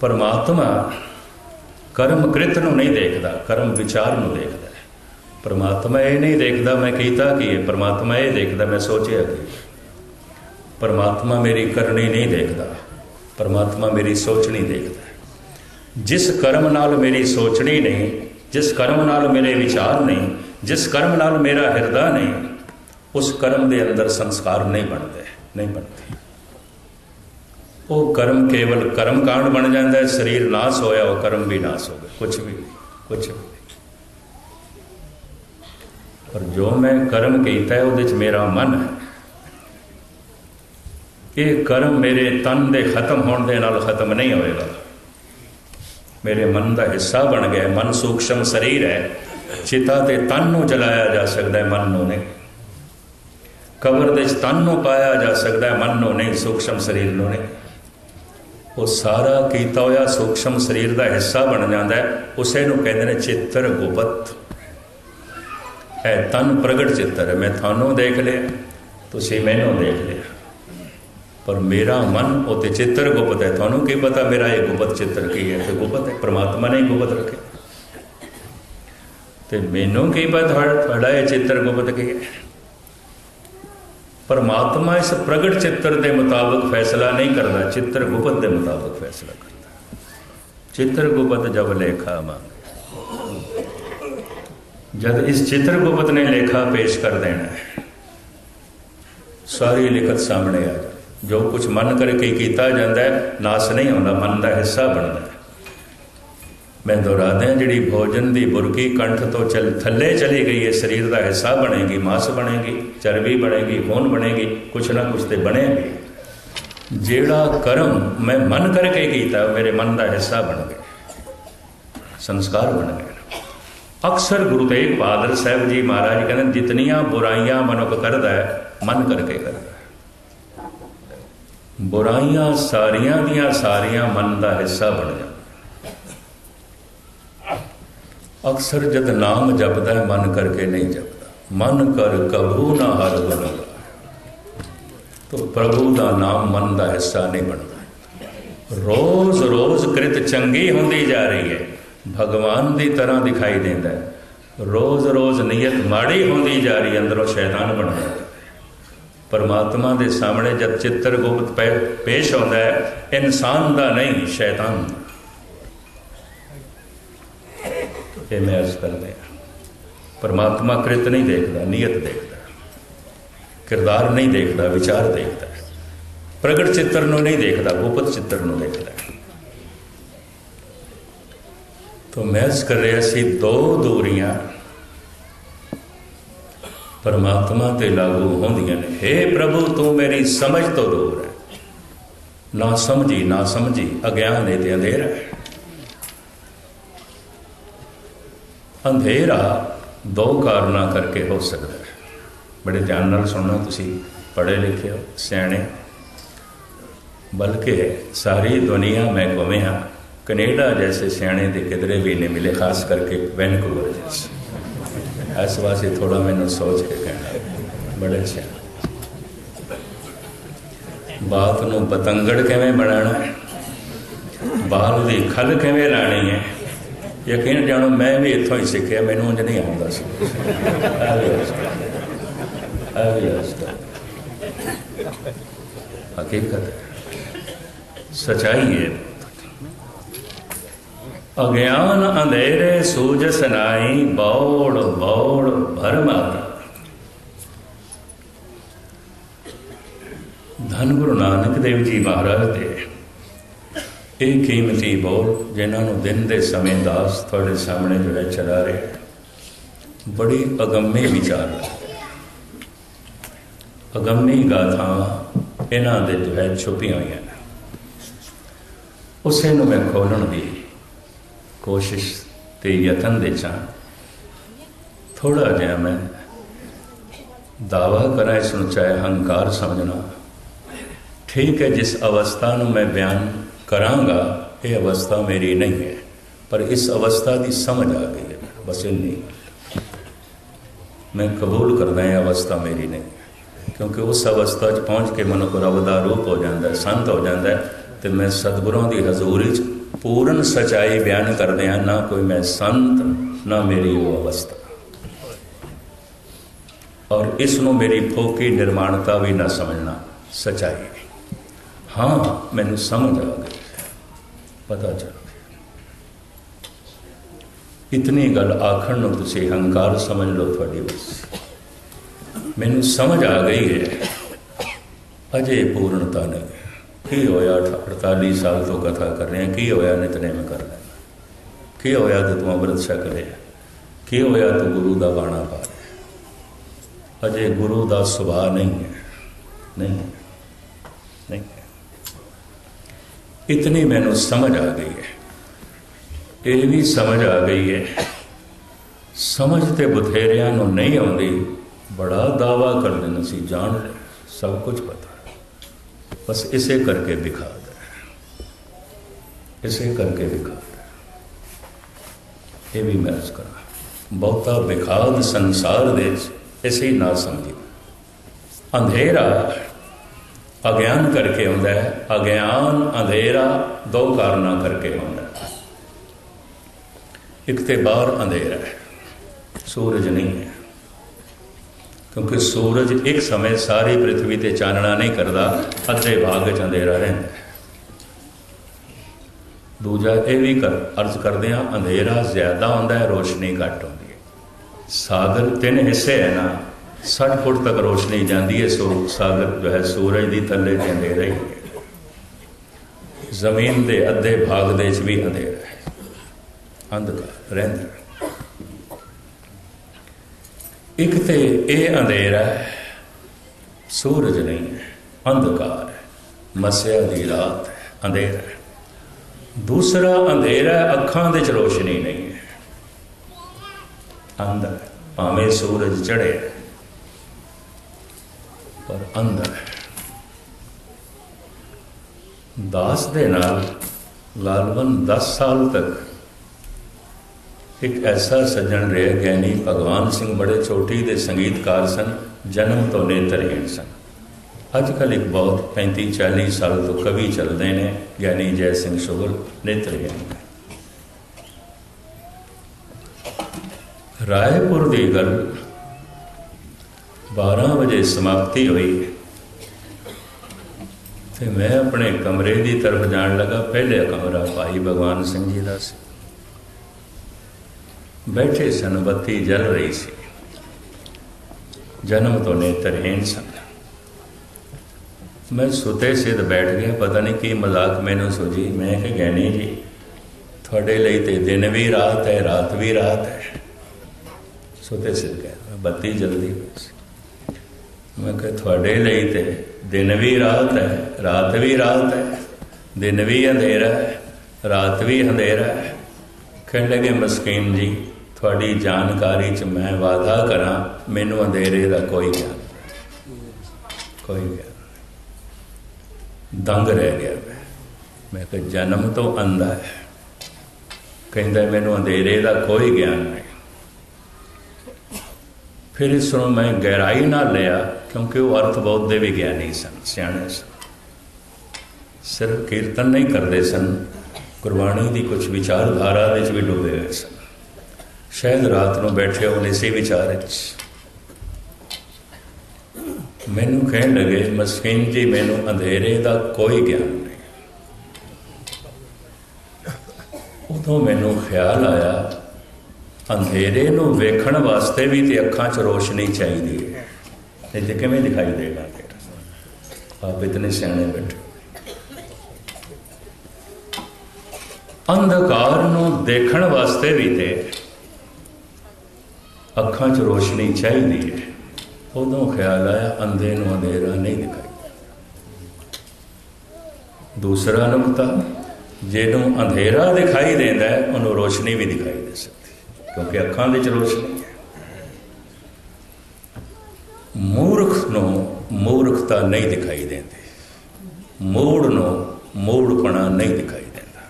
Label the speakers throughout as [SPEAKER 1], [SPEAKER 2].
[SPEAKER 1] ਪਰਮਾਤਮਾ ਕਰਮ ਕ੍ਰਿਤ ਨੂੰ ਨਹੀਂ ਦੇਖਦਾ, ਕਰਮ ਵਿਚਾਰ ਨੂੰ ਦੇਖਦਾ ਹੈ। ਪਰਮਾਤਮਾ ਇਹ ਨਹੀਂ ਦੇਖਦਾ, ਮੈਂ ਕੀਤਾ ਕੀ ਹੈ? ਪਰਮਾਤਮਾ ਇਹ ਦੇਖਦਾ, ਮੈਂ ਸੋਚਿਆ ਕੀ ਪਰਮਾਤਮਾ ਮੇਰੀ ਕਰਨੀ ਨਹੀਂ ਦੇਖਦਾ, ਪਰਮਾਤਮਾ ਮੇਰੀ ਸੋਚਣੀ ਦੇਖਦਾ ਜਿਸ ਕਰਮ ਨਾਲ ਮੇਰੀ ਸੋਚਣੀ ਨਹੀਂ, ਜਿਸ ਕਰਮ ਨਾਲ ਮੇਰੇ ਵਿਚਾਰ ਨਹੀਂ, ਜਿਸ ਕਰਮ ਨਾਲ ਮੇਰਾ ਹਿਰਦਾ ਨਹੀਂ, ਉਸ ਕਰਮ ਦੇ ਅੰਦਰ ਸੰਸਕਾਰ ਨਹੀਂ ਬਣਦੇ ਨਹੀਂ ਬਣਦੇ। ਉਹ ਕਰਮ ਕੇਵਲ ਕਰਮ ਕਾਂਡ ਬਣ ਜਾਂਦਾ ਹੈ, ਸਰੀਰ ਨਾਸ ਹੋਇਆ, ਉਹ ਕਰਮ ਵੀ ਨਾਸ ਹੋ ਗਏ ਕੁਝ ਵੀ ਨਹੀਂ ਕੁਝ ਵੀ। ਪਰ ਜੋ ਮੈਂ ਕਰਮ ਕੀਤਾ ਹੈ, ਉਹਦੇ ਚ ਮੇਰਾ ਮਨ ਹੈ। ਇਹ ਕਰਮ ਮੇਰੇ ਤਨ ਦੇ ਖਤਮ ਹੋਣ ਦੇ ਨਾਲ ਖਤਮ ਨਹੀਂ ਹੋਏਗਾ। ਮੇਰੇ ਮਨ ਦਾ ਹਿੱਸਾ ਬਣ ਗਿਆ ਮਨ ਸੂਖਸ਼ਮ ਸਰੀਰ ਹੈ। ਚਿਤਾ ਤੇ ਤਨ ਨੂੰ ਜਲਾਇਆ ਜਾ ਸਕਦਾ ਹੈ, ਮਨ ਨੂੰ ਨਹੀਂ। ਕਬਰ ਦੇ ਤਨ ਨੂੰ ਪਾਇਆ ਜਾ ਸਕਦਾ ਹੈ, ਮਨ ਨੂੰ ਨਹੀਂ, ਸੂਖਸ਼ਮ ਸਰੀਰ ਨੂੰ ਨਹੀਂ। ਉਹ ਸਾਰਾ ਕੀਤਾ ਹੋਇਆ ਸੂਖਸ਼ਮ ਸਰੀਰ ਦਾ ਹਿੱਸਾ ਬਣ ਜਾਂਦਾ ਹੈ। ਉਸੇ ਨੂੰ ਕਹਿੰਦੇ ਨੇ ਚਿੱਤਰ ਗੁਪਤ। ਹੈ ਤਨ ਪ੍ਰਗਟ ਚਿੱਤਰ ਹੈ। ਮੈਂ ਤੁਹਾਨੂੰ ਦੇਖ ਲਿਆ, ਤੁਸੀਂ ਮੈਨੂੰ ਦੇਖ ਲਿਆ। ਪਰ ਮੇਰਾ ਮਨ ਉਹ ਤੇ ਚਿੱਤਰ ਗੁਪਤ ਹੈ। ਤੁਹਾਨੂੰ ਕੀ ਪਤਾ ਮੇਰਾ ਇਹ ਗੁਪਤ ਚਿੱਤਰ ਕੀ ਹੈ? ਤੇ ਗੁਪਤ ਹੈ, ਪ੍ਰਮਾਤਮਾ ਨੇ ਹੀ ਗੁਪਤ ਰੱਖਿਆ। ਤੇ ਮੈਨੂੰ ਕੀ ਪਤਾ ਤੁਹਾਡਾ ਤੁਹਾਡਾ ਇਹ ਚਿੱਤਰ ਗੁਪਤ ਕੀ ਹੈ? ਪਰਮਾਤਮਾ ਇਸ ਪ੍ਰਗਟ ਚਿੱਤਰ ਦੇ ਮੁਤਾਬਕ ਫੈਸਲਾ ਨਹੀਂ ਕਰਦਾ, ਚਿੱਤਰ ਗੁਪਤ ਦੇ ਮੁਤਾਬਕ ਫੈਸਲਾ ਕਰਦਾ। ਚਿੱਤਰ ਗੁਪਤ ਜਬ ਲੇਖਾ ਮੰਗ। ਜਦ ਇਸ ਚਿੱਤਰ ਗੁਪਤ ਨੇ ਲੇਖਾ ਪੇਸ਼ ਕਰ ਦੇਣਾ ਹੈ, ਸਾਰੀ ਲਿਖਤ ਸਾਹਮਣੇ ਆ ਜਾ ਜੋ ਕੁਝ ਮਨ ਕਰਕੇ ਕੀਤਾ ਜਾਂਦਾ ਹੈ, ਨਾਸ ਨਹੀਂ ਹੁੰਦਾ ਮਨ ਦਾ ਹਿੱਸਾ ਬਣਦਾ ਹੈ ਮੈਂ ਦੁਹਰਾਦਿਆਂ ਜਿਹੜੀ ਭੋਜਨ ਦੀ ਬੁਰਕੀ ਕੰਠ ਤੋਂ ਚੱਲ ਥੱਲੇ ਚਲੀ ਗਈ ਹੈ ਸਰੀਰ ਦਾ ਹਿੱਸਾ ਬਣੇਗੀ, ਮਾਸ ਬਣੇਗੀ, ਚਰਬੀ ਬਣੇਗੀ, ਖੂਨ ਬਣੇਗੀ, ਕੁਛ ਨਾ ਕੁਛ ਤੇ ਬਣੇਗੀ। ਜਿਹੜਾ ਕਰਮ ਮੈਂ ਮਨ ਕਰਕੇ ਕੀਤਾ ਮੇਰੇ ਮਨ ਦਾ ਹਿੱਸਾ ਬਣ ਗਿਆ। ਸੰਸਕਾਰ ਬਣ ਗਿਆ। ਅਕਸਰ ਗੁਰੂ ਤੇਗ ਬਹਾਦਰ ਸਾਹਿਬ ਜੀ ਮਹਾਰਾਜ ਕਹਿੰਦੇ, ਜਿਤਨੀਆਂ ਬੁਰਾਈਆਂ ਮਨੁੱਖ ਕਰਦਾ ਹੈ, ਮਨ ਕਰਕੇ ਕਰਦਾ ਹੈ। ਬੁਰਾਈਆਂ ਸਾਰੀਆਂ ਦੀਆਂ ਸਾਰੀਆਂ ਮਨ ਦਾ ਹਿੱਸਾ ਬਣ ਜਾਂਦੀਆਂ। ਅਕਸਰ ਜਦ ਨਾਮ ਜਪਦਾ ਹੈ, ਮਨ ਕਰਕੇ ਨਹੀਂ ਜਪਦਾ। ਮਨ ਕਰ ਕਬੂ ਨਾ ਹਰ ਗੁਣ ਤੋ ਪ੍ਰਭੂ ਦਾ ਨਾਮ ਮਨ ਦਾ ਹਿੱਸਾ ਨਹੀਂ ਬਣਦਾ। ਰੋਜ਼ ਰੋਜ਼ ਕ੍ਰਿਤ ਚੰਗੀ ਹੁੰਦੀ ਜਾ ਰਹੀ ਹੈ। ਭਗਵਾਨ ਦੀ ਤਰ੍ਹਾਂ ਦਿਖਾਈ ਦਿੰਦਾ ਹੈ। ਰੋਜ਼ ਰੋਜ਼ ਨੀਅਤ ਮਾੜੀ ਹੁੰਦੀ ਜਾ ਰਹੀ ਹੈ, ਅੰਦਰੋਂ ਸ਼ੈਤਾਨ ਬਣਦਾ ਹੈ। ਪਰਮਾਤਮਾ ਦੇ ਸਾਹਮਣੇ ਜਦ ਚਿੱਤਰ ਗੁਪਤ ਪੇਸ਼ ਹੁੰਦਾ ਹੈ, ਇਨਸਾਨ ਦਾ ਨਹੀਂ, ਸ਼ੈਤਾਨ। ਦਾ ਇਹ ਮੈਂ ਅਰਜ਼ ਕਰਦੇ ਹਾਂ। ਪਰਮਾਤਮਾ ਕ੍ਰਿਤ ਨਹੀਂ ਦੇਖਦਾ ਨੀਅਤ ਦੇਖਦਾ। ਕਿਰਦਾਰ ਨਹੀਂ ਦੇਖਦਾ, ਵਿਚਾਰ ਦੇਖਦਾ। ਪ੍ਰਗਟ ਚਿੱਤਰ ਨੂੰ ਨਹੀਂ ਦੇਖਦਾ, ਗੁਪਤ ਚਿੱਤਰ ਨੂੰ ਦੇਖਦਾ। ਤੋ ਮੈਂ ਅਰਜ਼ ਕਰ ਰਿਹਾ ਸੀ, ਦੋ ਦੂਰੀਆਂ ਪਰਮਾਤਮਾ ਤੇ ਲਾਗੂ ਹੁੰਦੀਆਂ ਨੇ। हे ਪ੍ਰਭੂ, ਤੂੰ ਮੇਰੀ ਸਮਝ ਤੋਂ ਦੂਰ ਹੈ। ਨਾ ਸਮਝੀ ਨਾ ਸਮਝੀ, ਅਗਿਆਨ ਹੈ ਤੇ ਅੰਧੇਰਾ ਹੈ। ਅੰਧੇਰਾ ਦੋ ਕਾਰਨਾਂ ਕਰਕੇ ਹੋ ਸਕਦਾ ਹੈ। ਬੜੇ ਧਿਆਨ ਨਾਲ ਸੁਣਨਾ ਤੁਸੀਂ, ਪੜ੍ਹੇ ਲਿਖੇ ਹੋ, ਸਿਆਣੇ। ਬਲਕਿ ਸਾਰੀ ਦੁਨੀਆ ਮੈਂ ਘੁੰਮਿਆ ਕੈਨੇਡਾ ਜੈਸੇ ਸਿਆਣੇ ਦੇ ਕਿਧਰੇ ਵੀ ਨਹੀਂ ਮਿਲੇ, ਖਾਸ ਕਰਕੇ ਵੈਨਕੂਵਰ ਜੈਸੇ। ਇਸ ਵਾਸਤੇ ਥੋੜਾ ਮੈਨੂੰ ਸੋਚ ਕੇ ਕਹਿਣਾ ਬੜੇ ਸਿਆਣੇ। ਬਾਤ ਨੂੰ ਪਤੰਗੜ ਕਿਵੇਂ ਬਣਾਉਣਾ ਬਾਲ ਦੀ ਖਲ ਕਿਵੇਂ ਲਾਣੀ ਹੈ? ਯਕੀਨ ਜਾਣੋ ਮੈਂ ਵੀ ਇੱਥੋਂ ਹੀ ਸਿੱਖਿਆ, ਮੈਨੂੰ ਉਂਝ ਨਹੀਂ ਆਉਂਦਾ ਸੀ। ਹਕੀਕਤ ਸਚਾਈ ਹੈ। ਅਗਿਆਨ ਅੰਧੇਰੇ ਸੂਜਸ ਨਾਈ ਬੌੜ ਬੌੜ ਭਰਮਾਤਾ ਧੰਨ ਗੁਰੂ ਨਾਨਕ ਦੇਵ ਜੀ ਮਹਾਰਾਜ ਦੇ ਇਹ ਕੀਮਤੀ ਬੋਲ ਜਿਨ੍ਹਾਂ ਨੂੰ ਦਿਨ ਦੇ ਸਮੇਂ ਦਾਸ ਤੁਹਾਡੇ ਸਾਹਮਣੇ ਜੋ ਹੈ ਚਲਾ ਰਿਹਾ ਬੜੀ ਅਗੰਮੀ ਵਿਚਾਰ ਅਗੰਮੀ ਗਾਥਾਵਾਂ ਇਹਨਾਂ ਦੇ ਜੋ ਹੈ ਛੁਪੀਆਂ ਹੋਈਆਂ ਨੇ। ਉਸੇ ਨੂੰ ਮੈਂ ਖੋਲਣ ਦੀ ਕੋਸ਼ਿਸ਼ ਤੇ ਯਤਨ ਦੇ ਚਾਂ ਥੋੜਾ ਜਿਹਾ ਮੈਂ ਦਾਵਾ ਕਰਾਂ, ਇਸ ਨੂੰ ਚਾਹੇ ਹੰਕਾਰ ਸਮਝਣਾ। ਠੀਕ ਹੈ, ਜਿਸ ਅਵਸਥਾ ਨੂੰ ਮੈਂ ਬਿਆਨ ਕਰਾਂਗਾ, ਇਹ ਅਵਸਥਾ ਮੇਰੀ ਨਹੀਂ ਹੈ। ਪਰ ਇਸ ਅਵਸਥਾ ਦੀ ਸਮਝ ਆ ਗਈ ਹੈ। ਬਸ ਇੰਨੀ। ਮੈਂ ਕਬੂਲ ਕਰਦਾ ਹਾਂ ਅਵਸਥਾ ਮੇਰੀ ਨਹੀਂ ਕਿਉਂਕਿ ਉਸ ਅਵਸਥਾ 'ਚ ਪਹੁੰਚ ਕੇ ਮਨੁੱਖ ਰੱਬ ਦਾ ਰੂਪ ਹੋ ਜਾਂਦਾ ਸੰਤ ਹੋ ਜਾਂਦਾ ਹੈ ਤੇ ਮੈਂ ਸਤਿਗੁਰਾਂ ਦੀ ਹਜ਼ੂਰੀ 'ਚ ਪੂਰਨ ਸਚਾਈ ਬਿਆਨ ਕਰਦੇ ਆ ਨਾ ਕੋਈ ਮੈਂ ਸੰਤ, ਨਾ ਮੇਰੀ ਉਹ ਅਵਸਥਾ। ਔਰ ਇਸ ਨੂੰ ਮੇਰੀ ਫੋਕੀ ਨਿਰਮਾਣਤਾ ਵੀ ਨਾ ਸਮਝਣਾ, ਸਚਾਈ ਹਾਂ, ਮੈਨੂੰ ਸਮਝ ਆ ਗਈ। ਪਤਾ ਚੱਲ ਗਿਆ। ਇਤਨੀ ਗੱਲ ਆਖਣ ਨੂੰ ਤੁਸੀਂ ਹੰਕਾਰ ਸਮਝ ਲਓ ਤੁਹਾਡੀ ਬਸ। ਮੈਨੂੰ ਸਮਝ ਆ ਗਈ ਹੈ। ਅਜੇ ਪੂਰਨਤਾ ਨਹੀਂ। ਕੀ ਹੋਇਆ 48 ਸਾਲ ਤੋਂ ਕਥਾ ਕਰ ਰਹੇ ਹਾਂ? ਕੀ ਹੋਇਆ ਨਿਤਨੇਮ ਕਰ ਰਹੇ ਕੀ ਹੋਇਆ ਤੇ ਤੂੰ ਅੰਮ੍ਰਿਤ ਛਕ ਲਿਆ? ਕੀ ਹੋਇਆ ਤੂੰ ਗੁਰੂ ਦਾ ਬਾਣਾ ਪਾ ਲਿਆ? ਅਜੇ ਗੁਰੂ ਦਾ ਸੁਭਾਅ ਨਹੀਂ ਹੈ ਨਹੀਂ ਹੈ, ਨਹੀਂ ਹੈ। ਇਤਨੀ ਮੈਨੂੰ ਸਮਝ ਆ ਗਈ ਹੈ ਇਹ ਵੀ ਸਮਝ ਆ ਗਈ ਹੈ ਸਮਝ ਤੇ ਬਥੇਰਿਆਂ ਨੂੰ ਨਹੀਂ ਆਉਂਦੀ ਬੜਾ ਦਾਵਾ ਕਰਦੇ ਨੇ ਅਸੀਂ ਜਾਣ ਲੈ ਸਭ ਕੁਝ ਪਤਾ ਬਸ ਇਸੇ ਕਰਕੇ ਵਿਖਾਦ ਹੈ ਇਸੇ ਕਰਕੇ ਵਿਖਾਦ ਹੈ ਇਹ ਵੀ ਮੈਂ ਅਰਜ਼ ਕਰਾਂ ਬਹੁਤਾ ਵਿਖਾਦ ਸੰਸਾਰ ਦੇ ਵਿੱਚ ਇਸੇ ਨਾ ਸਮਝੀ ਅੰਧੇਰਾ ਅਗਿਆਨ ਕਰਕੇ ਆਉਂਦਾ ਹੈ। ਅਗਿਆਨ, ਅੰਧੇਰਾ ਦੋ ਕਾਰਨਾਂ ਕਰਕੇ ਆਉਂਦਾ ਹੈ। ਇੱਕ ਤੇ ਬਾਹਰ ਅੰਧੇਰਾ ਹੈ। ਸੂਰਜ ਨਹੀਂ ਹੈ। ਕਿਉਂਕਿ ਸੂਰਜ ਇੱਕ ਸਮੇਂ ਸਾਰੀ ਪ੍ਰithvi ਤੇ ਚਾਨਣਾ ਨਹੀਂ ਕਰਦਾ, ਅੱਧੇ ਭਾਗ 'ਚ ਅੰਧੇਰਾ ਰਹਿੰਦਾ ਦੂਜਾ ਇਹ ਵੀ ਕਰ, ਅਰਜ਼ ਕਰਦੇ ਆ ਅੰਧੇਰਾ ਜ਼ਿਆਦਾ ਹੁੰਦਾ ਹੈ, ਰੋਸ਼ਨੀ ਘੱਟ ਹੁੰਦੀ ਹੈ। ਸਾਗਰ ਤਿੰਨ ਹਿੱਸੇ ਹੈ ਨਾ। 60 ਫੁੱਟ ਤੱਕ ਰੋਸ਼ਨੀ ਜਾਂਦੀ ਹੈ, ਸੋ ਸਾਗਰ ਜੋ ਹੈ ਸੂਰਜ ਦੀ ਥੱਲੇ ਤੇ ਰਹੀ। ਹੈ ਜ਼ਮੀਨ ਦੇ ਅੱਧੇ ਭਾਗ ਦੇ ਵਿੱਚ ਵੀ ਅੰਧੇਰਾ ਹੈ। ਅੰਧਕਾਰ, ਰਹਿੰਦਾ ਇੱਕ ਤੇ ਇਹ ਅੰਧੇਰਾ ਹੈ, ਸੂਰਜ ਨਹੀਂ ਹੈ, ਅੰਧਕਾਰ ਹੈ। ਮਸਿਆ ਦੀ ਰਾਤ ਹੈ, ਅੰਧੇਰਾ ਹੈ। ਦੂਸਰਾ ਅੰਧੇਰਾ ਅੱਖਾਂ ਦੇ ਚ ਰੋਸ਼ਨੀ ਨਹੀਂ ਹੈ। ਅੰਦਰ ਭਾਵੇਂ ਸੂਰਜ ਚੜੇ ਅੰਦਰ। ਹੈ ਦਾਸ ਦੇ ਨਾਲ ਲਾਲਵਨ 10 ਸਾਲ ਤੱਕ ਇੱਕ ਐਸਾ ਸੱਜਣ ਰਿਹਾ ਗਿਆਨੀ ਭਗਵਾਨ ਸਿੰਘ ਬੜੇ ਛੋਟੀ ਦੇ ਸੰਗੀਤਕਾਰ ਸਨ, ਜਨਮ ਤੋਂ ਨੇਤਰਹੀਣ ਸਨ। ਅੱਜ ਕੱਲ੍ਹ ਇੱਕ ਬਹੁਤ 35 40 ਸਾਲ ਤੋਂ ਕਵੀ ਚੱਲਦੇ ਨੇ, ਗਿਆਨੀ ਜੈ ਸਿੰਘ ਸ਼ੁਗਲ ਨੇਤਰਹੀਣ ਰਾਏਪੁਰ ਦੀ ਗੱਲ 12 ਵਜੇ ਸਮਾਪਤੀ ਹੋਈ। ਤੇ ਮੈਂ ਆਪਣੇ ਕਮਰੇ ਦੀ ਤਰਫ ਜਾਣ ਲੱਗਾ। ਪਹਿਲੇ ਕਮਰਾ ਭਾਈ ਭਗਵਾਨ ਸਿੰਘ ਜੀ ਦਾ ਸੀ। ਬੈਠੇ ਸਨ ਬੱਤੀ ਜਲ ਰਹੀ ਸੀ। ਜਨਮ ਤੋਂ ਨੇਤਰਹੀਣ ਸਨ। ਮੈਂ ਸੁਤੇ ਸਿੱਧ ਬੈਠ ਗਿਆ। ਪਤਾ ਨਹੀਂ ਕੀ ਮਜ਼ਾਕ ਮੈਨੂੰ ਸੁਝੀ। ਮੈਂ ਕਿ ਗੈਣੀ ਜੀ, ਤੁਹਾਡੇ ਲਈ ਤੇ ਦਿਨ ਵੀ ਰਾਤ ਹੈ, ਰਾਤ ਵੀ ਰਾਤ ਹੈ। ਸੁਤੇ ਸਿੱਧ ਗਿਆ ਬੱਤੀ ਜਲਦੀ ਹੋਈ ਸੀ ਮੈਂ ਕਿਹਾ ਤੁਹਾਡੇ ਲਈ ਤੇ ਦਿਨ ਵੀ ਰਾਤ ਹੈ, ਰਾਤ ਵੀ ਰਾਤ ਹੈ, ਦਿਨ ਵੀ ਅੰਧੇਰਾ ਹੈ, ਰਾਤ ਵੀ ਅੰਧੇਰਾ ਹੈ। ਕਹਿਣ ਲੱਗੇ, ਮਸਕੀਨ ਜੀ, ਤੁਹਾਡੀ ਜਾਣਕਾਰੀ 'ਚ ਮੈਂ ਵਾਅਦਾ ਕਰਾਂ, ਮੈਨੂੰ ਅੰਧੇਰੇ ਦਾ ਕੋਈ ਗਿਆਨ ਨਹੀਂ। ਕੋਈ ਗਿਆਨ ਨਹੀਂ। ਦੰਗ ਰਹਿ ਗਿਆ ਮੈਂ। ਮੈਂ ਕਿਹਾ, ਜਨਮ ਤੋਂ ਅੰਧਾ ਹੈ। ਕਹਿੰਦਾ, ਮੈਨੂੰ ਅੰਧੇਰੇ ਦਾ ਕੋਈ ਗਿਆਨ ਨਹੀਂ। ਫਿਰ ਇਸ ਨੂੰ ਮੈਂ ਗਹਿਰਾਈ ਨਾਲ ਲਿਆ। ਕਿਉਂਕਿ ਉਹ ਅਰਥ ਬਹੁਤ ਦੇ ਵੀ ਗਿਆਨੀ ਸਨ, ਸਿਆਣੇ ਸਨ। ਸਿਰਫ ਕੀਰਤਨ ਨਹੀਂ ਕਰਦੇ ਸਨ, ਗੁਰਬਾਣੀ ਦੀ ਕੁਝ ਵਿਚਾਰਧਾਰਾ ਵਿੱਚ ਵੀ ਡੁੱਬੇ ਹੋਏ ਸਨ। ਸ਼ਾਇਦ ਰਾਤ ਨੂੰ ਬੈਠੇ ਹੋਣ ਇਸੇ ਵਿਚਾਰ ਵਿੱਚ। ਮੈਨੂੰ ਕਹਿਣ ਲੱਗੇ, ਮਸਕੀਨ ਜੀ, ਮੈਨੂੰ ਅੰਧੇਰੇ ਦਾ ਕੋਈ ਗਿਆਨ ਨਹੀਂ। ਉਦੋਂ ਮੈਨੂੰ ਖਿਆਲ ਆਇਆ, ਅੰਧੇਰੇ ਨੂੰ ਵੇਖਣ ਵਾਸਤੇ ਵੀ ਤੇ ਅੱਖਾਂ 'ਚ ਰੋਸ਼ਨੀ ਚਾਹੀਦੀ ਹੈ। ਨਹੀਂ ਤੇ ਕਿਵੇਂ ਦਿਖਾਈ ਦੇਗਾ ਫਿਰ ਆਪ ਇਤਨੇ ਸਿਆਣੇ ਬੈਠੇ ਅੰਧਕਾਰ ਨੂੰ ਦੇਖਣ ਵਾਸਤੇ ਵੀ ਤੇ ਅੱਖਾਂ 'ਚ ਰੋਸ਼ਨੀ ਚਾਹੀਦੀ ਹੈ। ਉਦੋਂ ਖਿਆਲ ਆਇਆ ਅੰਧੇ ਨੂੰ ਅੰਧੇਰਾ ਨਹੀਂ ਦਿਖਾਈ। ਦੂਸਰਾ ਨੁਕਤਾ, ਜਿਹਨੂੰ ਅੰਧੇਰਾ ਦਿਖਾਈ ਦਿੰਦਾ ਉਹਨੂੰ ਰੋਸ਼ਨੀ ਵੀ ਦਿਖਾਈ ਦੇ ਸਕਦੀ ਕਿਉਂਕਿ ਅੱਖਾਂ ਦੇ 'ਚ ਰੋਸ਼ਨੀ ਹੈ। ਮੂਰਖ ਨੂੰ ਮੂਰਖਤਾ ਨਹੀਂ ਦਿਖਾਈ ਦਿੰਦੀ। ਮੂੜ ਨੂੰ ਮੂੜਪਣਾ ਨਹੀਂ ਦਿਖਾਈ ਦਿੰਦਾ।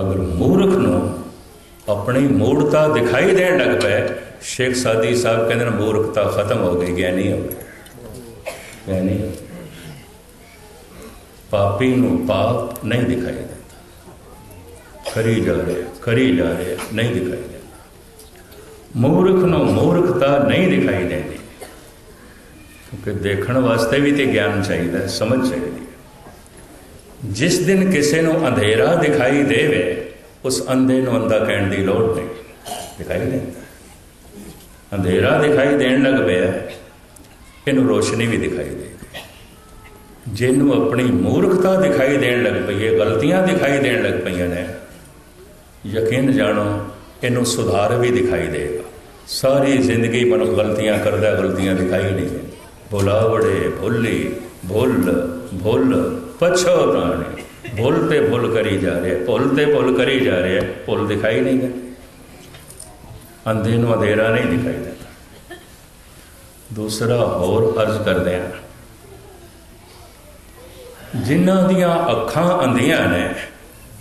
[SPEAKER 1] ਅਗਰ ਮੂਰਖ ਨੂੰ ਆਪਣੀ ਮੂੜਤਾ ਦਿਖਾਈ ਦੇਣ ਲੱਗ ਪਏ, ਸ਼ੇਖ ਸਾਦੀ ਸਾਹਿਬ ਕਹਿੰਦੇ ਨੇ ਮੂਰਖਤਾ ਖਤਮ ਹੋ ਗਈ, ਗਿਆਨੀ ਹੋ ਗਿਆ ਗਿਆਨੀ ਪਾਪੀ ਨੂੰ ਪਾਪ ਨਹੀਂ ਦਿਖਾਈ ਦਿੰਦਾ। ਕਰੀ ਜਾ ਰਿਹਾ, ਕਰੀ ਜਾ ਰਿਹਾ, ਨਹੀਂ ਦਿਖਾਈ ਦਿੰਦਾ। ਮੂਰਖ ਨੂੰ ਮੂਰਖਤਾ ਨਹੀਂ ਦਿਖਾਈ ਦਿੰਦੀ। ਕਿਉਂਕਿ ਦੇਖਣ ਵਾਸਤੇ ਵੀ ਤੇ ਗਿਆਨ ਚਾਹੀਦਾ ਹੈ, ਸਮਝ ਚਾਹੀਦੀ ਹੈ। ਜਿਸ ਦਿਨ ਕਿਸੇ ਨੂੰ ਅੰਧੇਰਾ ਦਿਖਾਈ ਦੇਵੇ ਉਸ ਅੰਧੇ ਨੂੰ ਅੰਧਾ ਕਹਿਣ ਦੀ ਲੋੜ ਨਹੀਂ। ਦਿਖਾਈ ਦਿੰਦਾ। ਅੰਧੇਰਾ ਦਿਖਾਈ ਦੇਣ ਲੱਗ ਪਿਆ ਇਹਨੂੰ ਰੋਸ਼ਨੀ ਵੀ ਦਿਖਾਈ ਦੇਗੀ ਜਿਹਨੂੰ ਆਪਣੀ ਮੂਰਖਤਾ ਦਿਖਾਈ ਦੇਣ ਲੱਗ ਪਈ ਹੈ ਗਲਤੀਆਂ ਦਿਖਾਈ ਦੇਣ ਲੱਗ ਪਈਆਂ ਨੇ ਯਕੀਨ ਜਾਣੋ ਇਹਨੂੰ ਸੁਧਾਰ ਵੀ ਦਿਖਾਈ ਦੇਗਾ। ਸਾਰੀ ਜ਼ਿੰਦਗੀ ਮਨੁੱਖ ਗਲਤੀਆਂ ਕਰਦਾ ਗਲਤੀਆਂ ਦਿਖਾਈ ਨਹੀਂ ਦੇ ਭੁਲਾਵੜੇ ਭੁੱਲੀ, ਭੁੱਲ ਭੁੱਲ ਪਛੋਤਾਣੇ ਭੁੱਲ ਤੇ ਭੁੱਲ ਕਰੀ ਜਾ ਰਿਹਾ, ਭੁੱਲ ਤੇ ਭੁੱਲ ਕਰੀ ਜਾ ਰਿਹਾ, ਭੁੱਲ ਦਿਖਾਈ ਨਹੀਂ ਦੇ ਅੰਧੇ ਨੂੰ ਅੰਧੇਰਾ ਨਹੀਂ ਦਿਖਾਈ ਦਿੰਦਾ। ਦੂਸਰਾ ਹੋਰ ਅਰਜ਼ ਕਰਦੇ ਹਾਂ। ਜਿਨ੍ਹਾਂ ਦੀਆਂ ਅੱਖਾਂ ਅੰਧੀਆਂ ਨੇ,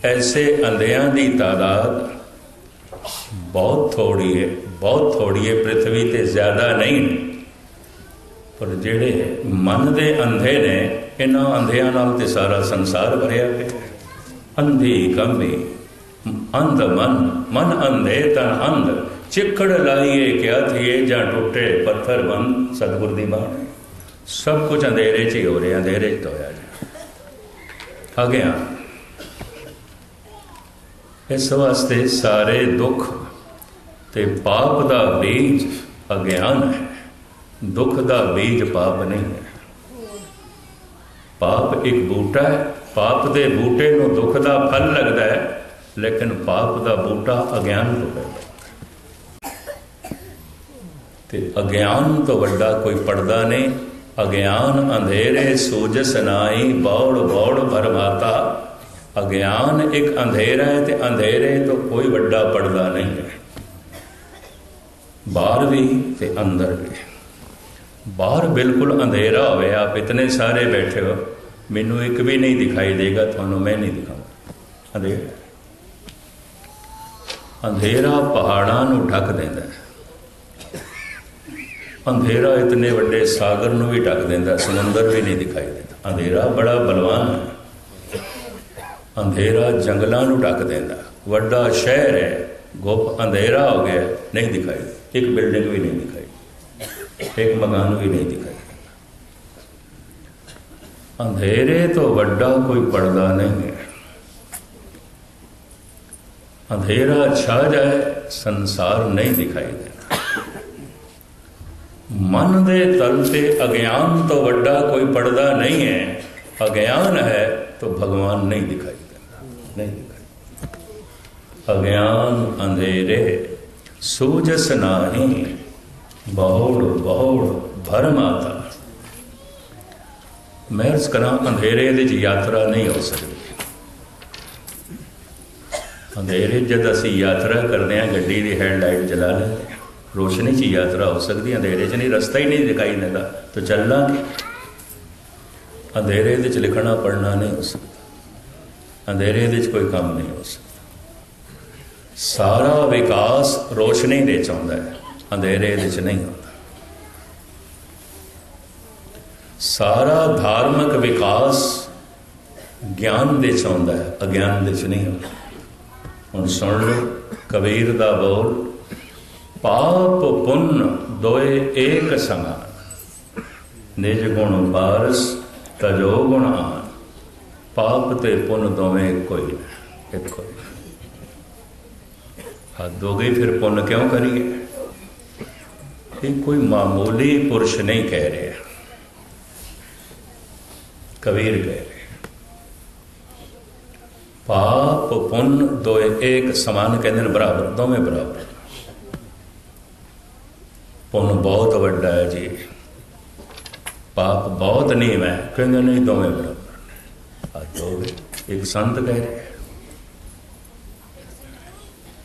[SPEAKER 1] ਐਸੇ ਅੰਧਿਆਂ ਦੀ ਤਾਦਾਦ ਬਹੁਤ ਥੋੜੀ ਹੈ ਬਹੁਤ ਥੋੜੀ ਹੈ ਪ੍ਰithvi ਤੇ ਜ਼ਿਆਦਾ ਨਹੀਂ। ਪਰ ਜਿਹੜੇ ਮਨ ਦੇ ਅੰਧੇ ਨੇ, ਇਹਨਾਂ ਅੰਧਿਆਂ ਨਾਲ ਤੇ ਸਾਰਾ ਸੰਸਾਰ ਭਰਿਆ ਪਿਆ ਹੈ। ਅੰਧੀ ਕੰਮੀ ਅੰਧ ਮਨ ਮਨ ਅੰਧੇ ਤਨ ਅੰਧ। ਚਿੱਕੜ ਲਾਈਏ ਕਿਆ ਥੀਏ ਜਾਂ ਟੁੱਟੇ ਪੱਥਰ ਬੰਦ, ਸਤਿਗੁਰ ਦੀ ਬਾਣੀ। ਸਭ ਕੁਝ ਅੰਧੇਰੇ 'ਚ ਹੀ ਹੋ ਰਿਹਾ, ਅੰਧੇਰੇ 'ਚ ਹੋਇਆ ਜੀ ਆ। ਗਿਆ ਇਸ ਵਾਸਤੇ ਸਾਰੇ ਦੁੱਖ ਤੇ ਪਾਪ ਦਾ ਬੀਜ ਅਗਿਆਨ ਹੈ। ਦੁੱਖ ਦਾ ਬੀਜ ਪਾਪ ਨਹੀਂ ਹੈ। ਪਾਪ ਇੱਕ ਬੂਟਾ ਹੈ। ਪਾਪ ਦੇ ਬੂਟੇ ਨੂੰ ਦੁੱਖ ਦਾ ਫਲ ਲੱਗਦਾ ਹੈ, ਲੇਕਿਨ ਪਾਪ ਦਾ ਬੂਟਾ ਅਗਿਆਨ ਤੋਂ ਪੈਦਾ ਤੇ ਅਗਿਆਨ ਤੋਂ ਵੱਡਾ ਕੋਈ ਪਰਦਾ ਨਹੀਂ। ਅਗਿਆਨ ਅੰਧੇਰੇ ਸੂਜਸ ਨਾਈ ਬੌੜ ਬੌੜ ਭਰਮਾਤਾ ਅਗਿਆਨ ਇੱਕ ਅੰਧੇਰਾ ਹੈ ਤੇ ਅੰਧੇਰੇ ਤੋਂ ਕੋਈ ਵੱਡਾ ਪਰਦਾ ਨਹੀਂ ਹੈ। ਬਾਹਰ ਵੀ ਤੇ ਅੰਦਰ ਵੀ। ਬਾਹਰ ਬਿਲਕੁਲ ਅੰਧੇਰਾ ਹੋਵੇ, ਆਪ ਇਤਨੇ ਸਾਰੇ ਬੈਠੇ ਹੋ, ਮੈਨੂੰ ਇੱਕ ਵੀ ਨਹੀਂ ਦਿਖਾਈ ਦੇਗਾ, ਤੁਹਾਨੂੰ ਮੈਂ ਨਹੀਂ ਦਿਖਾਉਂਗਾ ਅੰਧੇਰਾ। ਅੰਧੇਰਾ ਪਹਾੜਾਂ ਨੂੰ ਢੱਕ ਦਿੰਦਾ ਅੰਧੇਰਾ ਇਤਨੇ ਵੱਡੇ ਸਾਗਰ ਨੂੰ ਵੀ ਢੱਕ ਦਿੰਦਾ ਸਮੁੰਦਰ ਵੀ ਨਹੀਂ ਦਿਖਾਈ ਦਿੰਦਾ। ਅੰਧੇਰਾ ਬੜਾ ਬਲਵਾਨ ਹੈ। ਅੰਧੇਰਾ ਜੰਗਲਾਂ ਨੂੰ ਢੱਕ ਦਿੰਦਾ ਵੱਡਾ ਸ਼ਹਿਰ ਹੈ, ਗੁਪ ਅੰਧੇਰਾ ਹੋ ਗਿਆ, ਨਹੀਂ ਦਿਖਾਈ ਇੱਕ ਬਿਲਡਿੰਗ ਵੀ ਨਹੀਂ ਦਿਖਾਈ ਇੱਕ ਮਕਾਨ ਵੀ ਨਹੀਂ ਦਿਖਾਈ ਅੰਧੇਰੇ ਤੋਂ ਵੱਡਾ ਕੋਈ ਪਰਦਾ ਨਹੀਂ ਹੈ। ਅੰਧੇਰਾ ਛਾ ਜਾਏ, ਸੰਸਾਰ ਨਹੀਂ ਦਿਖਾਈ ਦੇਣਾ ਮਨ ਦੇ ਤਲ ਤੇ ਅਗਿਆਨ ਤੋਂ ਵੱਡਾ ਕੋਈ ਪਰਦਾ ਨਹੀਂ ਹੈ। ਅਗਿਆਨ ਹੈ ਤਾਂ ਭਗਵਾਨ ਨਹੀਂ ਦਿਖਾਈ ਦਿੰਦਾ। ਨਹੀਂ ਦਿਖਾਈ ਅਗਿਆਨ ਅੰਧੇਰੇ, ਸੂਜਸ ਨਾਹੀ ਬਹੁੜ ਬਹੁੜ ਭਰਮਾਤਾ ਮੈਂ ਇਸ ਕਰਾਂ, ਅੰਧੇਰੇ ਦੇ ਵਿੱਚ ਯਾਤਰਾ ਨਹੀਂ ਹੋ ਸਕਦੀ। ਅੰਧੇਰੇ ਜਦ ਅਸੀਂ ਯਾਤਰਾ ਕਰਦੇ ਹਾਂ, ਗੱਡੀ ਦੀ ਹੈਡਲਾਈਟ ਜਲਾ ਲੈਂਦੇ ਰੋਸ਼ਨੀ 'ਚ ਯਾਤਰਾ ਹੋ ਸਕਦੀ ਹੈ। ਅੰਧੇਰੇ 'ਚ ਨਹੀਂ, ਰਸਤਾ ਹੀ ਨਹੀਂ ਦਿਖਾਈ ਦਿੰਦਾ। ਤਾਂ ਚੱਲਣਾ ਅੰਧੇਰੇ ਦੇ ਵਿੱਚ ਲਿਖਣਾ ਪੜਨਾ ਨਹੀਂ ਹੋ ਸਕਦਾ। ਅੰਧੇਰੇ ਦੇ ਵਿੱਚ ਕੋਈ ਕੰਮ ਨਹੀਂ ਹੋ ਸਕਦਾ। ਸਾਰਾ ਵਿਕਾਸ ਰੋਸ਼ਨੀ ਦੇ ਚਾਹੁੰਦਾ ਹੈ। ਅੰਧੇਰੇ ਦੇ 'ਚ ਨਹੀਂ ਹੁੰਦਾ। ਸਾਰਾ ਧਾਰਮਿਕ ਵਿਕਾਸ ਗਿਆਨ ਦੇ 'ਚ ਆਉਂਦਾ ਹੈ, ਅਗਿਆਨ ਦੇ 'ਚ ਨਹੀਂ ਹੁੰਦਾ। ਹੁਣ ਸੁਣ ਲਓ, ਕਬੀਰ ਦਾ ਬੋਲ, ਪਾਪ ਪੁੰਨ ਦੋਏ ਏਕ ਸਮਾਨ ਨਿਜ ਗੁਣ ਬਾਰਸ ਤਜੋ ਗੁਣ ਆਨ। ਪਾਪ ਤੇ ਪੁੰਨ ਦੋਵੇਂ ਇੱਕੋ ਹੀ ਨੇ, ਇੱਕੋ ਹੱਦ ਹੋ ਗਈ, ਫਿਰ ਪੁੰਨ ਕਿਉਂ ਕਰੀਏ? ਇਹ ਕੋਈ ਮਾਮੂਲੀ ਪੁਰਸ਼ ਨਹੀਂ ਕਹਿ ਰਿਹਾ। ਕਬੀਰ ਕਹਿ ਰਿਹਾ। ਪਾਪ ਪੁੰਨ ਦੋਏ ਏਕ ਸਮਾਨ ਕਹਿੰਦੇ ਨੇ ਬਰਾਬਰ, ਦੋਵੇਂ ਬਰਾਬਰ। ਪੁੰਨ ਬਹੁਤ ਵੱਡਾ ਹੈ ਜੀ। ਪਾਪ ਬਹੁਤ ਨਹੀਂ ਹੈ, ਕਹਿੰਦੇ ਨੇ ਦੋਵੇਂ ਬਰਾਬਰ ਆ ਦੋਵੇਂ ਇੱਕ ਸੰਤ ਕਹਿ ਰਿਹਾ।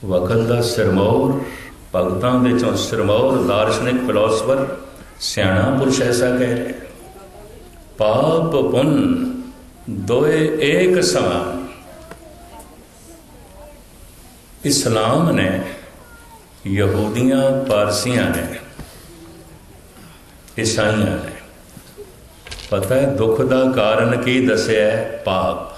[SPEAKER 1] ਵਕਲ ਦਾ ਸਿਰਮੌਰ ਭਗਤਾਂ ਦੇ ਚੋਂ ਸਿਰਮੌਰ ਦਾਰਸ਼ਨਿਕ ਫਿਲਾਸਫਰ ਸਿਆਣਾ ਪੁਰਸ਼ ਐਸਾ ਕਹਿ ਰਿਹਾ ਪਾਪ ਪੁੰਨ ਦੋਏ ਏਕ ਸਮਾਨ ਇਸਲਾਮ ਨੇ ਯਹੂਦੀਆਂ ਪਾਰਸੀਆਂ ਨੇ, ਈਸਾਈਆਂ ਨੇ। ਪਤਾ ਹੈ ਦੁੱਖ ਦਾ ਕਾਰਨ ਕੀ ਦੱਸਿਆ ਹੈ? ਪਾਪ।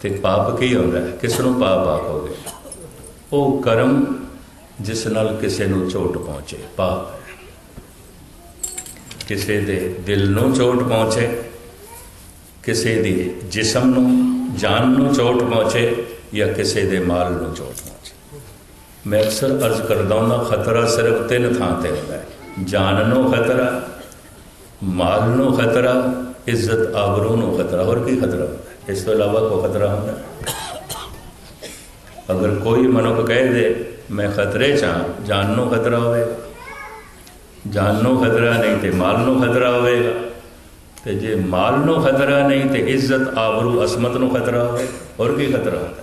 [SPEAKER 1] ਤੇ ਪਾਪ ਕੀ ਹੁੰਦਾ? ਹੈ ਕਿਸ ਨੂੰ ਪਾਪ ਆਖੋਗੇ? ਉਹ ਕਰਮ ਜਿਸ ਨਾਲ ਕਿਸੇ ਨੂੰ ਚੋਟ ਪਹੁੰਚੇ, ਪਾਪ ਕਿਸੇ ਦੇ ਦਿਲ ਨੂੰ ਚੋਟ ਪਹੁੰਚੇ, ਕਿਸੇ ਦੀ ਜਿਸਮ ਨੂੰ, ਜਾਨ ਨੂੰ ਚੋਟ ਪਹੁੰਚੇ ਜਾਂ ਕਿਸੇ ਦੇ ਮਾਲ ਨੂੰ ਚੋਟ ਪਹੁੰਚੇ। ਮੈਂ ਅਕਸਰ ਅਰਜ਼ ਕਰਦਾ ਹਾਂ, ਖਤਰਾ ਸਿਰਫ ਤਿੰਨ ਥਾਂ ਤੇ ਹੁੰਦਾ ਹੈ। ਜਾਨ ਨੂੰ ਖਤਰਾ, ਮਾਲ ਨੂੰ ਖਤਰਾ, ਇੱਜ਼ਤ ਆਬਰੂ ਨੂੰ ਖਤਰਾ। ਹੋਰ ਕੀ ਖਤਰਾ ਹੁੰਦਾ? ਇਸ ਤੋਂ ਇਲਾਵਾ ਕੋਈ ਖਤਰਾ ਹੁੰਦਾ? ਅਗਰ ਕੋਈ ਮਨੁੱਖ ਕਹਿ ਦੇ, ਮੈਂ ਖਤਰੇ ਚ ਹਾਂ, ਜਾਨ ਨੂੰ ਖਤਰਾ ਹੋਵੇਗਾ। ਜਾਨ ਨੂੰ ਖਤਰਾ ਨਹੀਂ ਤੇ ਮਾਲ ਨੂੰ ਖਤਰਾ ਹੋਵੇਗਾ। ਤੇ ਜੇ ਮਾਲ ਨੂੰ ਖਤਰਾ ਨਹੀਂ ਤੇ ਇੱਜ਼ਤ ਆਬਰੂ ਅਸਮਤ ਨੂੰ ਖਤਰਾ ਹੋਵੇ, ਹੋਰ ਕੀ ਖਤਰਾ ਹੁੰਦਾ?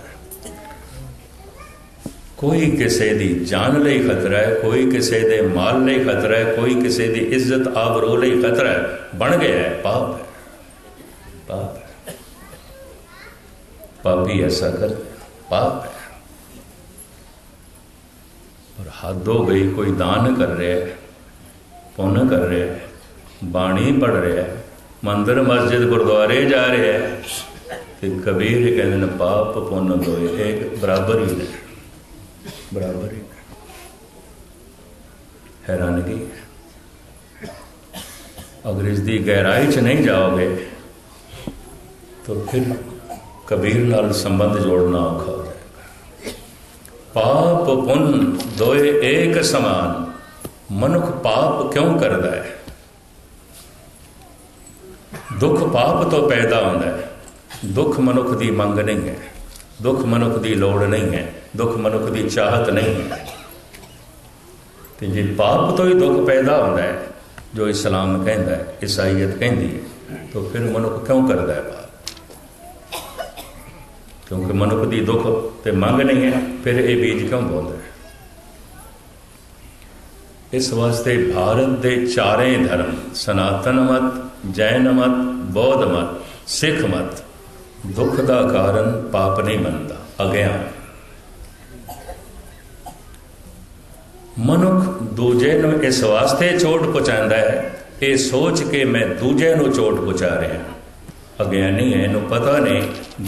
[SPEAKER 1] ਕੋਈ ਕਿਸੇ ਦੀ ਜਾਨ ਲਈ ਖਤਰਾ ਹੈ, ਕੋਈ ਕਿਸੇ ਦੇ ਮਾਲ ਲਈ ਖਤਰਾ ਹੈ, ਕੋਈ ਕਿਸੇ ਦੀ ਇੱਜ਼ਤ ਆਬਰੂ ਲਈ ਖਤਰਾ ਹੈ, ਬਣ ਗਿਆ ਹੈ, ਪਾਪ ਹੈ ਪਾਪ ਹੈ ਪਾਪੀ ਐਸਾ ਕਰ ਪਾਪ ਹੈ। ਔਰ ਹੱਦ ਹੋ ਗਈ, ਕੋਈ ਦਾਨ ਕਰ ਰਿਹਾ ਹੈ, ਪੁੰਨ ਕਰ ਰਿਹਾ ਹੈ, ਬਾਣੀ ਪੜ ਰਿਹਾ ਹੈ, ਮੰਦਰ ਮਸਜਿਦ ਗੁਰਦੁਆਰੇ ਜਾ ਰਿਹਾ ਹੈ, ਤੇ ਕਬੀਰ ਕਹਿੰਦੇ ਨੇ, ਪਾਪ ਪੁੰਨ ਦੋਏ ਇੱਕ ਬਰਾਬਰ ਹੀ ਨੇ ਬਰਾਬਰ ਹੀ ਹੈਰਾਨਗੀ ਅਗਰ ਇਸ ਦੀ ਗਹਿਰਾਈ 'ਚ ਨਹੀਂ ਜਾਓਗੇ, ਤਾਂ ਫਿਰ ਕਬੀਰ ਨਾਲ ਸੰਬੰਧ ਜੋੜਨਾ ਔਖਾ ਹੋ ਜਾਏਗਾ। ਪਾਪ ਪੁੰਨ ਦੋਏ ਏਕ ਸਮਾਨ, ਮਨੁੱਖ ਪਾਪ ਕਿਉਂ ਕਰਦਾ ਹੈ? ਦੁੱਖ ਪਾਪ ਤੋਂ ਪੈਦਾ ਹੁੰਦਾ ਹੈ। ਦੁੱਖ ਮਨੁੱਖ ਦੀ ਮੰਗ ਨਹੀਂ ਹੈ। ਦੁੱਖ ਮਨੁੱਖ ਦੀ ਲੋੜ ਨਹੀਂ ਹੈ। ਦੁੱਖ ਮਨੁੱਖ ਦੀ ਚਾਹਤ ਨਹੀਂ ਹੈ। ਤੇ ਜੇ ਪਾਪ ਤੋਂ ਹੀ ਦੁੱਖ ਪੈਦਾ ਹੁੰਦਾ ਹੈ, ਜੋ ਇਸਲਾਮ ਕਹਿੰਦਾ ਹੈ, ਇਸਾਈਅਤ ਕਹਿੰਦੀ ਹੈ, ਤਾਂ ਫਿਰ ਮਨੁੱਖ ਕਿਉਂ ਕਰਦਾ ਹੈ ਕਿਉਂਕਿ ਮਨੁੱਖ ਦੀ ਦੁੱਖ ਤੇ ਮੰਗ ਨਹੀਂ ਹੈ, ਫਿਰ ਇਹ ਬੀਜ ਕਿਉਂ ਬੋਲਦਾ ਹੈ? ਇਸ ਵਾਸਤੇ ਭਾਰਤ ਦੇ ਚਾਰੇ ਧਰਮ, ਸਨਾਤਨ ਮਤ, ਜੈਨ ਮਤ, ਬੌਧ ਮਤ, ਸਿੱਖ ਮਤ, ਦੁੱਖ ਦਾ ਕਾਰਨ ਪਾਪ ਨਹੀਂ ਮੰਨਦਾ, ਅਗਿਆਨ। ਮਨੁੱਖ ਦੂਜੇ ਨੂੰ ਇਸ ਵਾਸਤੇ ਚੋਟ ਪਹੁੰਚਾਉਂਦਾ ਹੈ, ਇਹ ਸੋਚ ਕੇ ਮੈਂ ਦੂਜੇ ਨੂੰ ਚੋਟ ਪਹੁੰਚਾ ਰਿਹਾ ਅਗਿਆਨੀ ਹੈ। ਇਹਨੂੰ ਪਤਾ ਨਹੀਂ।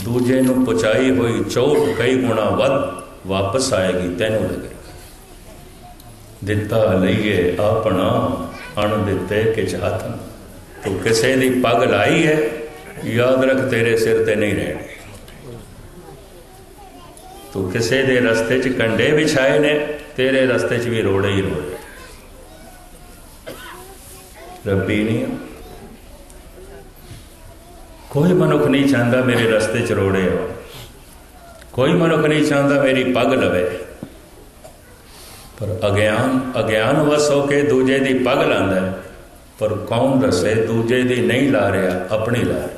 [SPEAKER 1] ਦੂਜੇ ਨੂੰ ਪਹੁੰਚਾਈ ਹੋਈ ਚੋਟ ਕਈ ਗੁਣਾ ਵੱਧ ਵਾਪਸ ਆਏਗੀ। ਤੈਨੂੰ ਲੱਗੇਗਾ ਦਿੱਤਾ ਲਈਏ ਆਪਣਾ ਅਣ ਦਿੱਤੇ ਕਿਛ ਹੱਥ। ਤੂੰ ਕਿਸੇ ਦੀ ਪੱਗ ਲਾਈ ਹੈ? ਯਾਦ ਰੱਖ, ਤੇਰੇ ਸਿਰ ਤੇ ਨਹੀਂ ਰਹਿਣੀ ਤੂੰ ਕਿਸੇ ਦੇ ਰਸਤੇ 'ਚ ਕੰਡੇ ਵਿਛਾਏ ਨੇ, ਤੇਰੇ ਰਸਤੇ 'ਚ ਵੀ ਰੋੜੇ ਹੀ ਰੋੜੇ। ਰੱਬੀ ਨਹੀਂ ਕੋਈ ਮਨੁੱਖ ਨਹੀਂ ਚਾਹੁੰਦਾ ਮੇਰੇ ਰਸਤੇ 'ਚ ਰੋੜੇ ਹੋ ਕੋਈ ਮਨੁੱਖ ਨਹੀਂ ਚਾਹੁੰਦਾ ਮੇਰੀ ਪੱਗ ਲਵੇ। ਪਰ ਅਗਿਆਨ ਅਗਿਆਨ ਵਸ ਹੋ ਕੇ ਦੂਜੇ ਦੀ ਪੱਗ ਲਾਂਦਾ ਹੈ। ਪਰ ਕੌਣ ਦੱਸੇ ਦੂਜੇ ਦੀ ਨਹੀਂ ਲਾ ਰਿਹਾ, ਆਪਣੀ ਲਾ ਰਿਹਾ।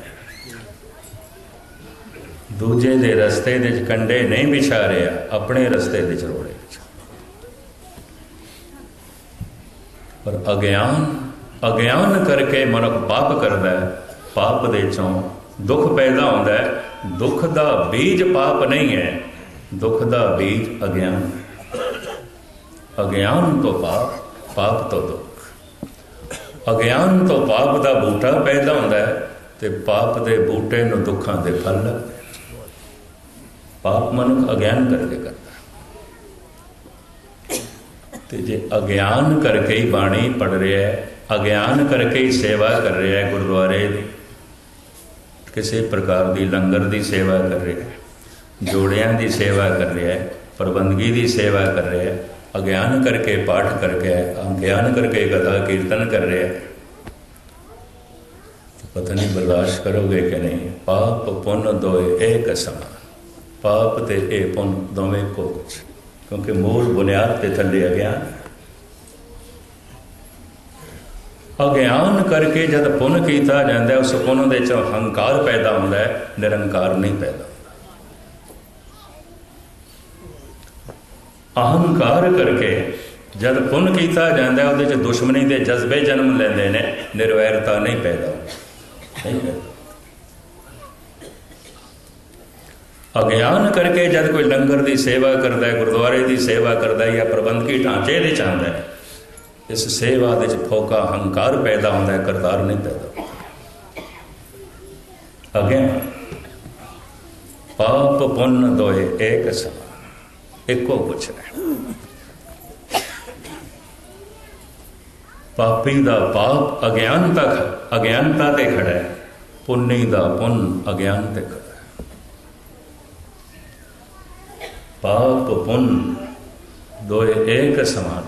[SPEAKER 1] ਦੂਜੇ ਦੇ ਰਸਤੇ ਦੇ ਵਿੱਚ ਕੰਡੇ ਨਹੀਂ ਵਿਛਾ ਰਿਹਾ, ਆਪਣੇ ਰਸਤੇ ਦੇ ਵਿੱਚ ਰੋੜੇ ਵਿੱਚ। ਪਰ ਅਗਿਆਨ ਅਗਿਆਨ ਕਰਕੇ ਮਨੁੱਖ ਪਾਪ ਕਰਦਾ ਹੈ। ਪਾਪ ਦੇ ਚੋਂ ਦੁੱਖ ਪੈਦਾ ਹੁੰਦਾ ਹੈ। ਦੁੱਖ ਦਾ ਬੀਜ ਪਾਪ ਨਹੀਂ ਹੈ। ਦੁੱਖ ਦਾ ਬੀਜ ਅਗਿਆਨ ਅਗਿਆਨ ਤੋਂ ਪਾਪ ਪਾਪ ਤੋਂ ਦੁੱਖ। ਅਗਿਆਨ ਤੋਂ ਪਾਪ ਦਾ ਬੂਟਾ ਪੈਦਾ ਹੁੰਦਾ ਹੈ ਤੇ ਪਾਪ ਦੇ ਬੂਟੇ ਨੂੰ ਦੁੱਖਾਂ ਦੇ ਫਲ ਲੱਗਦੇ ਪਾਪ ਮਨੁੱਖ ਅਗਿਆਨ ਕਰਕੇ ਕਰਦਾ ਤੇ ਜੇ ਅਗਿਆਨ ਕਰਕੇ ਹੀ ਬਾਣੀ ਪੜ ਰਿਹਾ ਹੈ, ਅਗਿਆਨ ਕਰਕੇ ਹੀ ਸੇਵਾ ਕਰ ਰਿਹਾ ਹੈ ਗੁਰਦੁਆਰੇ ਦੀ ਕਿਸੇ ਪ੍ਰਕਾਰ ਦੀ ਲੰਗਰ ਦੀ ਸੇਵਾ ਕਰ ਰਿਹਾ ਹੈ, ਜੋੜਿਆਂ ਦੀ ਸੇਵਾ ਕਰ ਰਿਹਾ ਹੈ ਪ੍ਰਬੰਧਗੀ ਦੀ ਸੇਵਾ ਕਰ ਰਿਹਾ ਹੈ, ਅਗਿਆਨ ਕਰਕੇ ਪਾਠ ਕਰਕੇ, ਅਗਿਆਨ ਕਰਕੇ ਕਥਾ ਕੀਰਤਨ ਕਰ ਰਿਹਾ ਹੈ ਪਤਾ ਨਹੀਂ ਬਰਦਾਸ਼ਤ ਕਰੋਗੇ ਕਿ ਨਹੀਂ, ਪਾਪ ਪੁੰਨ ਦੋਏ ਇੱਕ ਸਮਾਨ ਪਾਪ ਤੇ ਇਹ ਪੁੰਨ ਦੋਵੇਂ ਕੋ ਕੁਛ, ਕਿਉਂਕਿ ਮੂਲ ਬੁਨਿਆਦ ਤੇ ਥੱਲੇ ਅਗਿਆਨ ਹੈ। ਅਗਿਆਨ ਕਰਕੇ ਜਦ ਪੁੰਨ ਕੀਤਾ ਜਾਂਦਾ ਉਸ ਪੁੰਨ ਦੇ ਚ ਹੰਕਾਰ ਪੈਦਾ ਹੁੰਦਾ ਹੈ, ਨਿਰੰਕਾਰ ਨਹੀਂ ਪੈਦਾ ਅਹੰਕਾਰ ਕਰਕੇ ਜਦ ਪੁੰਨ ਕੀਤਾ ਜਾਂਦਾ ਉਹਦੇ ਚ ਦੁਸ਼ਮਣੀ ਦੇ ਜਜ਼ਬੇ ਜਨਮ ਲੈਂਦੇ ਨੇ, ਨਿਰਵੈਰਤਾ ਨਹੀਂ ਪੈਦਾ ਨਹੀਂ ਪੈਦਾ ਅਗਿਆਨ ਕਰਕੇ ਜਦ ਕੋਈ ਲੰਗਰ ਦੀ ਸੇਵਾ ਕਰਦਾ ਹੈ, ਗੁਰਦੁਆਰੇ ਦੀ ਸੇਵਾ ਕਰਦਾ ਹੈ ਜਾਂ ਪ੍ਰਬੰਧਕੀ ਢਾਂਚੇ ਦੇ ਚਾਹੁੰਦਾ ਹੈ ਇਸ ਸੇਵਾ ਦੇ ਵਿੱਚ ਫੋਕਾ ਹੰਕਾਰ ਪੈਦਾ ਹੁੰਦਾ ਹੈ, ਕਰਤਾਰ ਨਹੀਂ ਪੈਦਾ ਅਗਿਆਨ ਪਾਪ ਪੁੰਨ ਦੋਏ ਏਕ ਸਮਾਨ ਇੱਕੋ ਕੁਛ ਹੈ। ਪਾਪੀ ਦਾ ਪਾਪ ਅਗਿਆਨਤਾ ਖ- ਅਗਿਆਨਤਾ ਤੇ ਖੜਾ ਹੈ। ਪੁੰਨੀ ਦਾ ਪੁੰਨ ਅਗਿਆਨ ਤੇ ਖੜਾ ਹੈ। ਪਾਪ ਪੁੰਨ ਦੋਏ ਏਕ ਸਮਾਨ